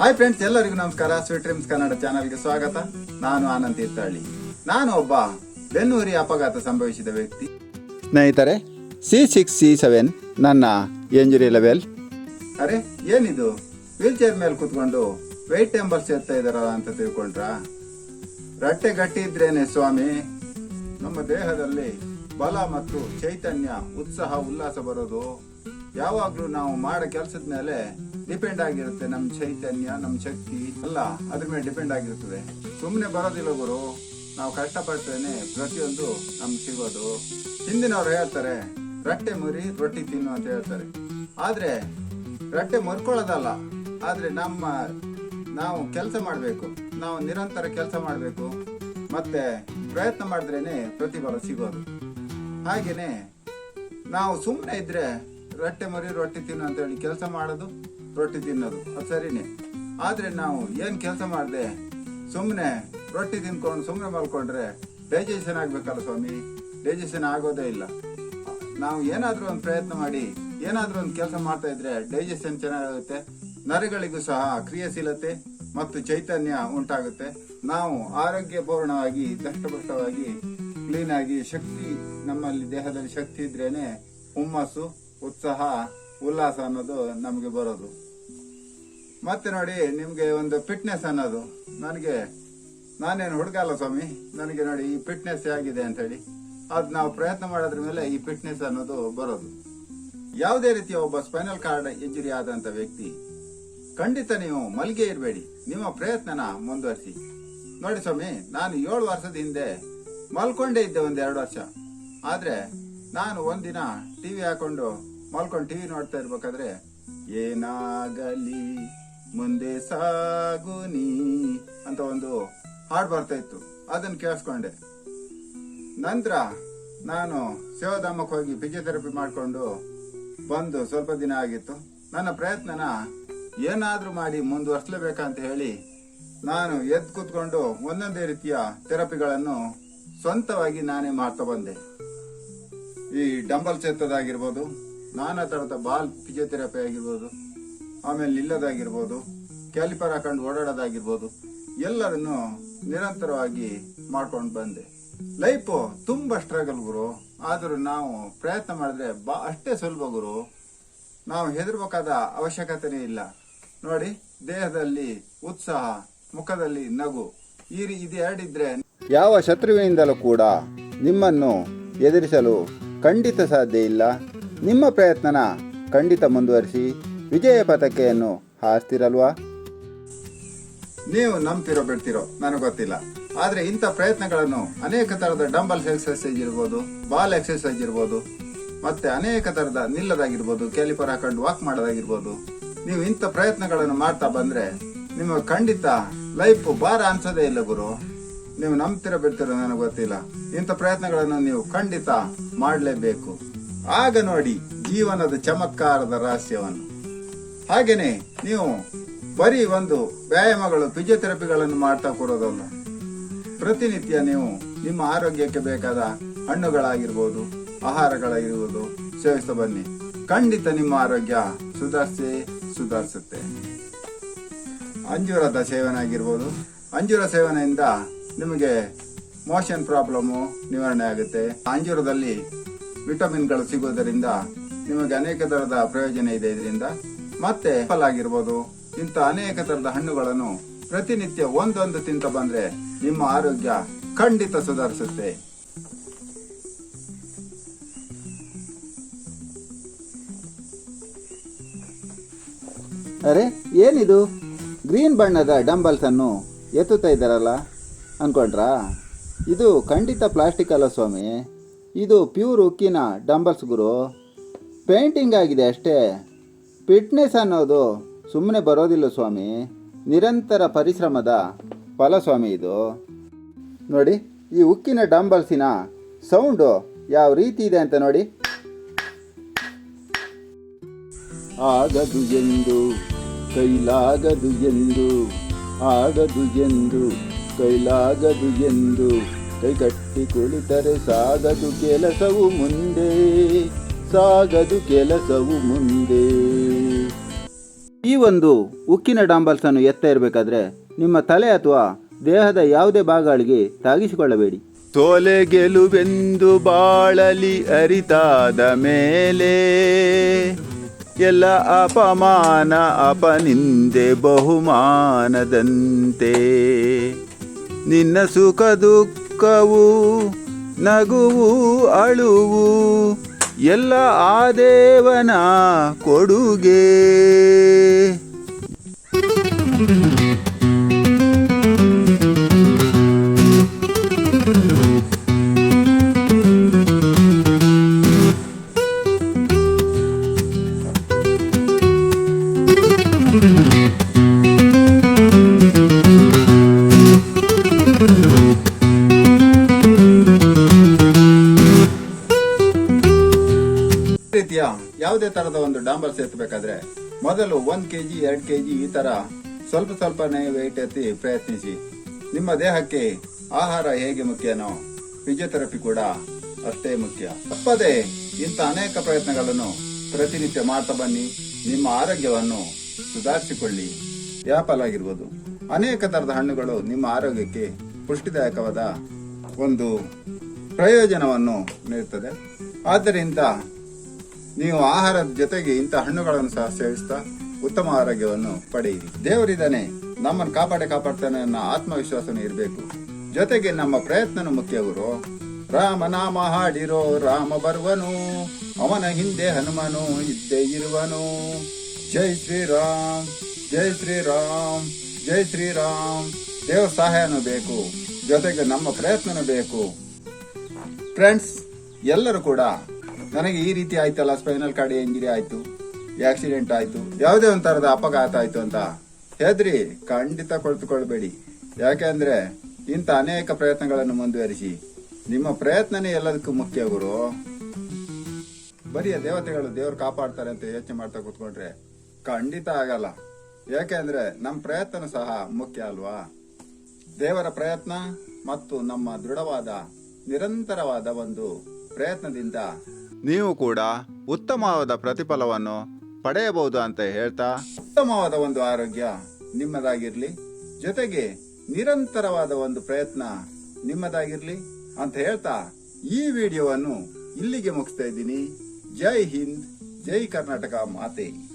Hi friends ಎಲ್ಲರಿಗೂ ನಮಸ್ಕಾರ. Sweet dreams Kannada ಚಾನಲ್ಗೆ ಸ್ವಾಗತ. ನಾನು ಆನಂದ್ ತೀರ್ಥಹಳ್ಳಿ ನಾನು ಒಬ್ಬ ಬೆನ್ನೂರಿ ಅಪಘಾತ ಸಂಭವಿಸಿದ ವ್ಯಕ್ತಿ. ಸ್ನೇಹಿತರೆ ಸಿ ಸಿಕ್ಸ್ ಸಿ ಸೆವೆನ್ ನನ್ನ ಎಂಜುರಿ ಲೆವೆಲ್ ಅರೆ ಏನಿದು? ವೀಲ್ ಚೇರ್ ಮೇಲೆ ಕುತ್ಕೊಂಡು ವೆಯ್ಟ್ ಟೆಂಬರ್ಸ್ ಎತ್ತಾ ಇದಾರಲ್ಲ ಅಂತ ತಿಳ್ಕೊಂಡ್ರಾ? ರಟ್ಟೆ ಗಟ್ಟಿ ಇದ್ರೇನೆ ಸ್ವಾಮಿ. ನಮ್ಮ ದೇಹದಲ್ಲಿ ಬಲ ಮತ್ತು ಚೈತನ್ಯ ಉತ್ಸಾಹ ಉಲ್ಲಾಸ ಬರೋದು ಯಾವಾಗ್ಲೂ ನಾವು ಮಾಡೋ ಕೆಲಸದ ಮೇಲೆ ಡಿಪೆಂಡ್ ಆಗಿರುತ್ತೆ ನಮ್ಮ ಚೈತನ್ಯ ನಮ್ಮ ಶಕ್ತಿ, ಎಲ್ಲ ಅದ್ರ ಮೇಲೆ ಡಿಪೆಂಡ್ ಆಗಿರ್ತದೆ. ಸುಮ್ಮನೆ ಬರೋದಿಲ್ಲ ಗುರು. ನಾವು ಕಷ್ಟಪಡ್ತೇನೆ ಪ್ರತಿಯೊಂದು ನಮ್ಗೆ ಸಿಗೋದು. ಹಿಂದಿನವ್ರು ಹೇಳ್ತಾರೆ, ರಟ್ಟೆ ಮುರಿ, ರೊಟ್ಟಿ ತಿನ್ನು ಅಂತ ಹೇಳ್ತಾರೆ. ಆದ್ರೆ ರಟ್ಟೆ ಮುರ್ಕೊಳ್ಳೋದಲ್ಲ. ಆದ್ರೆ ನಮ್ಮ, ನಾವು ಕೆಲಸ ಮಾಡಬೇಕು. ನಾವು ನಿರಂತರ ಕೆಲಸ ಮಾಡಬೇಕು. ಮತ್ತೆ ಪ್ರಯತ್ನ ಮಾಡಿದ್ರೇನೆ ಪ್ರತಿಫಲ ಸಿಗೋದು. ಹಾಗೇನೆ ನಾವು ಸುಮ್ಮನೆ ಇದ್ರೆ ರೊಟ್ಟೆ ಮರಿ, ರೊಟ್ಟಿ ತಿನ್ನು ಅಂತ ಹೇಳಿ ಕೆಲಸ ಮಾಡೋದು ರೊಟ್ಟಿ ತಿನ್ನೋದು. ಅದು ಸರಿನೇ. ಆದರೆ ನಾವು ಏನು ಕೆಲಸ ಮಾಡಿದೆ? ಸುಮ್ಮನೆ ರೊಟ್ಟಿ ತಿನ್ಕೊಂಡು ಸುಮ್ಮನೆ ಮಲ್ಕೊಂಡ್ರೆ ಡೈಜೆಷನ್ ಆಗಬೇಕಲ್ಲ ಸ್ವಾಮಿ? ಡೈಜೆಷನ್ ಆಗೋದೇ ಇಲ್ಲ. ನಾವು ಏನಾದರೂ ಒಂದು ಪ್ರಯತ್ನ ಮಾಡಿ, ಏನಾದರೂ ಒಂದು ಕೆಲಸ ಮಾಡ್ತಾ ಇದ್ರೆ ಡೈಜೆಷನ್ ಚೆನ್ನಾಗುತ್ತೆ ನರಗಳಿಗೂ ಸಹ ಕ್ರಿಯಾಶೀಲತೆ ಮತ್ತು ಚೈತನ್ಯ ಉಂಟಾಗುತ್ತೆ. ನಾವು ಆರೋಗ್ಯಪೂರ್ಣವಾಗಿ, ದಷ್ಟಪುಷ್ಟವಾಗಿ ಕ್ಲೀನಾಗಿ ಶಕ್ತಿ ನಮ್ಮಲ್ಲಿ, ದೇಹದಲ್ಲಿ ಶಕ್ತಿ ಇದ್ರೇನೆ ಹುಮ್ಮಸ್ಸು ಉತ್ಸಾಹ, ಉಲ್ಲಾಸ ಅನ್ನೋದು ನಮಗೆ ಬರೋದು. ಮತ್ತೆ ನೋಡಿ, ನಿಮಗೆ ಒಂದು ಫಿಟ್ನೆಸ್ ಅನ್ನೋದು. ನನಗೆ, ನಾನೇನು ಹುಡುಗ ಅಲ್ಲ ಸ್ವಾಮಿ? ನನಗೆ ನೋಡಿ, ಈ ಫಿಟ್ನೆಸ್ ಹೇಗಿದೆ ಅಂತ ಹೇಳಿ. ಅದ್ ನಾವು ಪ್ರಯತ್ನ ಮಾಡೋದ್ರ ಮೇಲೆ ಈ ಫಿಟ್ನೆಸ್ ಅನ್ನೋದು ಬರೋದು. ಯಾವುದೇ ರೀತಿಯ ಒಬ್ಬ ಸ್ಪೈನಲ್ ಕಾರ್ಡ್ ಇಂಜುರಿ ಆದಂತ ವ್ಯಕ್ತಿ, ಖಂಡಿತ ನೀವು ಮಲ್ಗೆ ಇರಬೇಡಿ. ನಿಮ್ಮ ಪ್ರಯತ್ನನ ಮುಂದುವರಿಸಿ. ನೋಡಿ ಸ್ವಾಮಿ, ನಾನು ಏಳು ವರ್ಷದ ಹಿಂದೆ ಮಲ್ಕೊಂಡೇ ಇದ್ದೆ ಒಂದು ಎರಡು ವರ್ಷ. ಆದ್ರೆ ನಾನು ಒಂದಿನ ಟಿವಿ ಹಾಕೊಂಡು ಮಲ್ಕೊಂಡು ಟಿವಿ ನೋಡ್ತಾ ಇರ್ಬೇಕಾದ್ರೆ, ಏನಾಗಲಿ, ಮುಂದೆ ಸಾಗು ನೀ ಅಂತ ಒಂದು ಹಾಡು ಬರ್ತಾ ಇತ್ತು. ಅದನ್ನು ಕೇಳಿಸ್ಕೊಂಡೆ. ನಂತರ ನಾನು ಸೇವಾಧಾಮಕ್ಕೆ ಹೋಗಿ ಫಿಸಿಯೋಥೆರಪಿ ಮಾಡಿಕೊಂಡು ಬಂದು ಸ್ವಲ್ಪ ದಿನ ಆಗಿತ್ತು. ನನ್ನ ಪ್ರಯತ್ನನ ಏನಾದರೂ ಮಾಡಿ ಮುಂದುವರ್ಸ್ಲೇಬೇಕಂತ ಹೇಳಿ ನಾನು ಎದ್ದು ಕೂತ್ಕೊಂಡು ಒಂದೊಂದೇ ರೀತಿಯ ಥೆರಪಿಗಳನ್ನು ಸ್ವಂತವಾಗಿ ನಾನೇ ಮಾಡ್ತಾ ಬಂದೆ. ಈ ಡಂಬಲ್ಸ್ ಎತ್ತದಾಗಿರ್ಬೋದು ನಾನಾ ತರದ ಬಾಲ್ ಫಿಜಿಯೋಥೆರಪಿ ಆಗಿರ್ಬೋದು ಆಮೇಲೆ ನಿಲ್ಲೋದಾಗಿರ್ಬೋದು, ಕ್ಯಾಲಿಪರ್ ಹಾಕೊಂಡು ಓಡಾಡೋದಾಗಿರ್ಬೋದು, ಎಲ್ಲರನ್ನು ನಿರಂತರವಾಗಿ ಮಾಡ್ಕೊಂಡು ಬಂದೆ. ಲೈಫು ತುಂಬ ಸ್ಟ್ರಗಲ್ ಗುರು. ಆದರೂ ನಾವು ಪ್ರಯತ್ನ ಮಾಡಿದ್ರೆ ಬಾ, ಅಷ್ಟೇ ಸುಲಭ ಗುರು. ನಾವು ಹೆದರ್ಬೇಕಾದ ಅವಶ್ಯಕತೆನೇ ಇಲ್ಲ. ನೋಡಿ, ದೇಹದಲ್ಲಿ ಉತ್ಸಾಹ, ಮುಖದಲ್ಲಿ ನಗು. ಈ ರೀ- ಇದು ಎರಡಿದ್ರೆ ಯಾವ ಶತ್ರುವಿನಿಂದಲೂ ಕೂಡ ನಿಮ್ಮನ್ನು ಎದುರಿಸಲು ಖಂಡಿತ ಸಾಧ್ಯ ಇಲ್ಲ. ನಿಮ್ಮ ಪ್ರಯತ್ನನ ಖಂಡಿತ ಮುಂದುವರಿಸಿ ವಿಜಯ ಪತಾಕೆಯನ್ನು ಹಾರಿಸ್ತಿರಲ್ವಾ? ನೀವು ನಂಬ್ತಿರೋ ಬಿಡ್ತಿರೋ, ನನಗೆ ಗೊತ್ತಿಲ್ಲ. ಆದ್ರೆ ಇಂಥ ಪ್ರಯತ್ನಗಳನ್ನು ಅನೇಕ ತರದ ಡಂಬಲ್ ಎಕ್ಸರ್ಸೈಸ್ ಇರ್ಬೋದು ಬಾಲ್ ಎಕ್ಸರ್ಸೈಸ್ ಇರ್ಬೋದು ಮತ್ತೆ ಅನೇಕ ತರದ ನಿಲ್ಲದಾಗಿರ್ಬೋದು, ಕ್ಯಾಲಿಪರ್ ಹಾಕೊಂಡು ವಾಕ್ ಮಾಡೋದಾಗಿರ್ಬೋದು. ನೀವು ಇಂಥ ಪ್ರಯತ್ನಗಳನ್ನು ಮಾಡ್ತಾ ಬಂದ್ರೆ ನಿಮಗೆ ಖಂಡಿತ ಲೈಫ್ ಭಾರ ಅನ್ಸೋದೇ ಇಲ್ಲ ಗುರು. ನೀವು ನಂಬ್ತಿರೋ ಬಿಡ್ತಿರೋ, ನನಗೆ ಗೊತ್ತಿಲ್ಲ. ಇಂಥ ಪ್ರಯತ್ನಗಳನ್ನು ನೀವು ಖಂಡಿತ ಮಾಡಲೇಬೇಕು. ಆಗ ನೋಡಿ ಜೀವನದ ಚಮತ್ಕಾರದ ರಹಸ್ಯವನ್ನು. ಹಾಗೆಯೇ ನೀವು ಬರೀ ಒಂದು ವ್ಯಾಯಾಮಗಳು ಫಿಜಿಯೋಥೆರಪಿಗಳನ್ನು ಮಾಡ್ತಾ ಕೊಡೋದಲ್ಲ ಪ್ರತಿನಿತ್ಯ ನೀವು ನಿಮ್ಮ ಆರೋಗ್ಯಕ್ಕೆ ಬೇಕಾದ ಹಣ್ಣುಗಳಾಗಿರ್ಬೋದು, ಆಹಾರಗಳಾಗಿರ್ಬೋದು, ಸೇವಿಸ್ತಾ ಬನ್ನಿ. ಖಂಡಿತ ನಿಮ್ಮ ಆರೋಗ್ಯ ಸುಧಾರಿಸಿ ಸುಧಾರಿಸುತ್ತೆ. ಅಂಜೂರದ ಸೇವನೆ ಆಗಿರ್ಬೋದು ಅಂಜೂರ ಸೇವನೆಯಿಂದ ನಿಮಗೆ ಮೋಷನ್ ಪ್ರಾಬ್ಲಮ್ಮು ನಿವಾರಣೆ ಆಗುತ್ತೆ. ಅಂಜೂರದಲ್ಲಿ ವಿಟಮಿನ್ಗಳು ಸಿಗುವುದರಿಂದ ನಿಮಗೆ ಅನೇಕ ತರದ ಪ್ರಯೋಜನ ಇದೆ ಇದರಿಂದ. ಮತ್ತೆ ಆಪಲ್ ಆಗಿರ್ಬೋದು ಇಂಥ ಅನೇಕ ತರದ ಹಣ್ಣುಗಳನ್ನು ಪ್ರತಿನಿತ್ಯ ಒಂದೊಂದು ತಿಂತ ಬಂದ್ರೆ ನಿಮ್ಮ ಆರೋಗ್ಯ ಖಂಡಿತ ಸುಧಾರಿಸುತ್ತೆ. ಅರೆ, ಏನಿದು? ಗ್ರೀನ್ ಬಣ್ಣದ ಡಂಬಲ್ಸ್ ಅನ್ನು ಎತ್ತುತ್ತಾ ಇದ್ದಾರಲ್ಲ? ಅನ್ಕೊಂಡ್ರಾ? ಇದು ಖಂಡಿತ ಪ್ಲಾಸ್ಟಿಕ್ ಅಲ್ಲ ಸ್ವಾಮಿ. ಇದು ಪ್ಯೂರ್ ಉಕ್ಕಿನ ಡಂಬಲ್ಸ್ ಗುರು. ಪೇಂಟಿಂಗ್ ಆಗಿದೆ ಅಷ್ಟೇ. ಫಿಟ್ನೆಸ್ ಅನ್ನೋದು ಸುಮ್ಮನೆ ಬರೋದಿಲ್ಲ ಸ್ವಾಮಿ. ನಿರಂತರ ಪರಿಶ್ರಮದ ಫಲ ಸ್ವಾಮಿ ಇದು. ನೋಡಿ, ಈ ಉಕ್ಕಿನ ಡಂಬಲ್ಸಿನ ಸೌಂಡು ಯಾವ ರೀತಿ ಇದೆ ಅಂತ ನೋಡಿ. ಆಗದು ಎಂದು, ಕೈಲಾಗದು ಎಂದು, ಆಗದು ಎಂದು, ಕೈಲಾಗದು ಎಂದು. ಕೈಗಟ್ಟಿ ಕುಳಿತರೆ ಸಾಗದು ಕೆಲಸವು ಮುಂದೆ, ಸಾಗದು ಕೆಲಸವು ಮುಂದೆ. ಈ ಒಂದು ಉಕ್ಕಿನ ಡಾಂಬಲ್ಸ್ ಅನ್ನು ಎತ್ತ ಇರಬೇಕಾದ್ರೆ ನಿಮ್ಮ ತಲೆ ಅಥವಾ ದೇಹದ ಯಾವುದೇ ಭಾಗಗಳಿಗೆ ತಾಗಿಸಿಕೊಳ್ಳಬೇಡಿ. ತೋಲೆ ಗೆಲುವೆಂದು ಬಾಳಲಿ ಅರಿತಾದ ಮೇಲೆ, ಎಲ್ಲ ಅಪಮಾನ ಅಪನಿಂದೆ ಬಹುಮಾನದಂತೆ. ನಿನ್ನ ಸುಖ ದುಃಖವು ನಗುವು ಅಳುವು ಎಲ್ಲ ಆ ದೇವನ ಕೊಡುಗೆ. ಮೊದಲು ಒಂದು ಕೆ ಜಿ ಎರಡು ಕೆ ಜಿ ಈ ತರ ಸ್ವಲ್ಪ ಸ್ವಲ್ಪನೇ ವೆಯ್ಟ್ ಎತ್ತಿ ಪ್ರಯತ್ನಿಸಿ. ನಿಮ್ಮ ದೇಹಕ್ಕೆ ಆಹಾರ ಹೇಗೆ ಮುಖ್ಯನೋ ಫಿಸಿಯೋಥೆರಪಿ ಕೂಡ ಅಷ್ಟೇ ಮುಖ್ಯ. ತಪ್ಪದೆ ಇಂಥ ಅನೇಕ ಪ್ರಯತ್ನಗಳನ್ನು ಪ್ರತಿನಿತ್ಯ ಮಾಡ್ತಾ ಬನ್ನಿ. ನಿಮ್ಮ ಆರೋಗ್ಯವನ್ನು ಸುಧಾರಿಸಿಕೊಳ್ಳಿ. ಆಪಲ್ ಆಗಿರ್ಬೋದು ಅನೇಕ ಥರದ ಹಣ್ಣುಗಳು ನಿಮ್ಮ ಆರೋಗ್ಯಕ್ಕೆ ಪುಷ್ಟಿದಾಯಕವಾದ ಒಂದು ಪ್ರಯೋಜನವನ್ನು ನೀಡುತ್ತದೆ. ಆದ್ದರಿಂದ ನೀವು ಆಹಾರದ ಜೊತೆಗೆ ಇಂಥ ಹಣ್ಣುಗಳನ್ನು ಸಹ ಸೇವಿಸ್ತಾ ಉತ್ತಮ ಆರೋಗ್ಯವನ್ನು ಪಡೆಯಿರಿ. ದೇವರಿದ್ದಾನೆ, ನಮ್ಮನ್ನು ಕಾಪಾಡಿ ಕಾಪಾಡ್ತಾನೆ ಅನ್ನೋ ಆತ್ಮವಿಶ್ವಾಸನೂ ಇರಬೇಕು. ಜೊತೆಗೆ ನಮ್ಮ ಪ್ರಯತ್ನನೂ ಮುಖ್ಯವರು ರಾಮನಾಮ ಹಾಡಿರೋ, ರಾಮ ಬರುವನು, ಅವನ ಹಿಂದೆ ಹನುಮನು ಇದ್ದೇ ಇರುವನು. ಜೈ ಶ್ರೀರಾಮ್ ಜೈ ಶ್ರೀರಾಮ್ ಜೈ ಶ್ರೀರಾಮ್. ದೇವ ಸಹಾಯನೂ ಬೇಕು, ಜೊತೆಗೆ ನಮ್ಮ ಪ್ರಯತ್ನನೂ ಬೇಕು. ಫ್ರೆಂಡ್ಸ್ ಎಲ್ಲರೂ ಕೂಡ ನನಗೆ ಈ ರೀತಿ ಆಯ್ತಲ್ಲ, ಸ್ಪೈನಲ್ ಕಾರ್ಡ್ ಇಂಜುರಿ ಆಯ್ತು ಆಕ್ಸಿಡೆಂಟ್ ಆಯ್ತು, ಯಾವುದೇ ಒಂಥರದ ಅಪಘಾತ ಆಯ್ತು ಅಂತ. ಹೆದ್ರಿ, ಖಂಡಿತ ಕೊಳ್ತುಕೊಳ್ಬೇಡಿ. ಯಾಕೆಂದ್ರೆ ಇಂಥ ಅನೇಕ ಪ್ರಯತ್ನಗಳನ್ನು ಮುಂದುವರಿಸಿ. ನಿಮ್ಮ ಪ್ರಯತ್ನನೇ ಎಲ್ಲದಕ್ಕೂ ಮುಖ್ಯ ಗುರು. ಬರೀ ದೇವತೆಗಳು ದೇವರು ಕಾಪಾಡ್ತಾರೆ ಅಂತ ಯೋಚನೆ ಮಾಡ್ತಾ ಕೂತ್ಕೊಂಡ್ರೆ ಖಂಡಿತ ಆಗಲ್ಲ. ಯಾಕೆಂದ್ರೆ ನಮ್ಮ ಪ್ರಯತ್ನ ಸಹ ಮುಖ್ಯ ಅಲ್ವಾ? ದೇವರ ಪ್ರಯತ್ನ ಮತ್ತು ನಮ್ಮ ದೃಢವಾದ, ನಿರಂತರವಾದ ಒಂದು ಪ್ರಯತ್ನದಿಂದ ನೀವು ಕೂಡ ಉತ್ತಮವಾದ ಪ್ರತಿಫಲವನ್ನು ಪಡೆಯಬಹುದು ಅಂತ ಹೇಳ್ತಾ, ಉತ್ತಮವಾದ ಒಂದು ಆರೋಗ್ಯ ನಿಮ್ಮದಾಗಿರಲಿ, ಜೊತೆಗೆ ನಿರಂತರವಾದ ಒಂದು ಪ್ರಯತ್ನ ನಿಮ್ಮದಾಗಿರಲಿ ಅಂತ ಹೇಳ್ತಾ ಈ ವಿಡಿಯೋವನ್ನು ಇಲ್ಲಿಗೆ ಮುಗಿಸ್ತಾ ಇದ್ದೀನಿ. ಜೈ ಹಿಂದ್, ಜೈ ಕರ್ನಾಟಕ ಮಾತೆ.